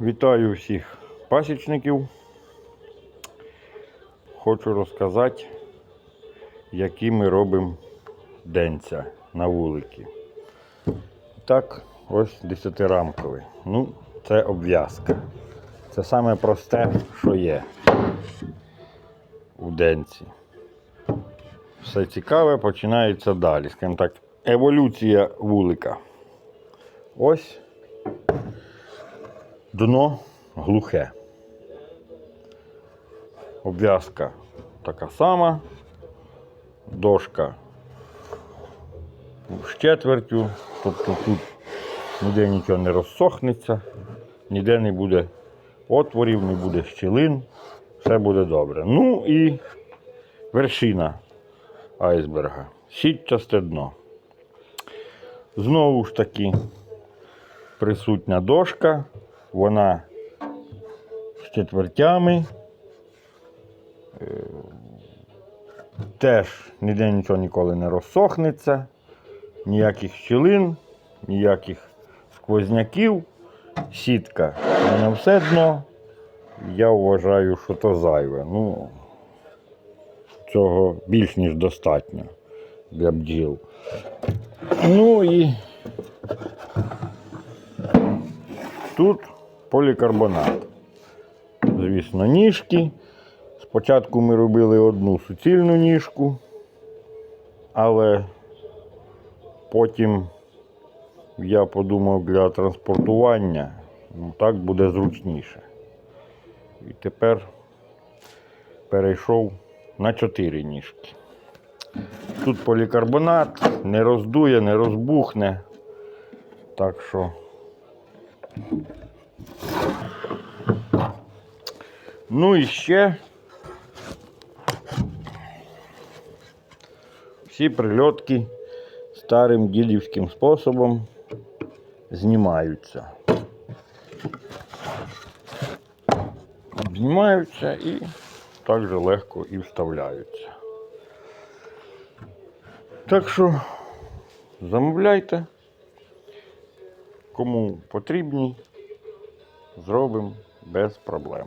Вітаю всіх пасічників. Хочу розказати, які ми робимо денця на вуликі. Так, ось десятирамковий. Ну, це обв'язка. Це саме просте, що є у денці. Все цікаве починається далі. Скажімо так, еволюція вулика. Ось дно глухе. Обв'язка така сама, дошка з четвертю, тобто тут ніде нічого не розсохнеться, ніде не буде отворів, не буде щілин, все буде добре. Ну і вершина айсберга, сітчасте дно. Знову ж таки присутня дошка, вона з четвертями. Е, Теж ніде нічого ніколи не розсохнеться, ніяких щілин, ніяких сквозняків. Сітка на все дно. Я вважаю, що то зайве. Ну, цього більш ніж достатньо для бджіл. Ну і тут полікарбонат. Звісно, ніжки. Спочатку ми робили одну суцільну ніжку, але потім я подумав для транспортування, ну, так буде зручніше. І тепер перейшов на чотири ніжки. Тут полікарбонат, не роздує, не розбухне. Так що. Ну і ще всі прильотки старим дідівським способом знімаються. Знімаються і так же легко і вставляються. Так що замовляйте, кому потрібні, зробимо без проблем.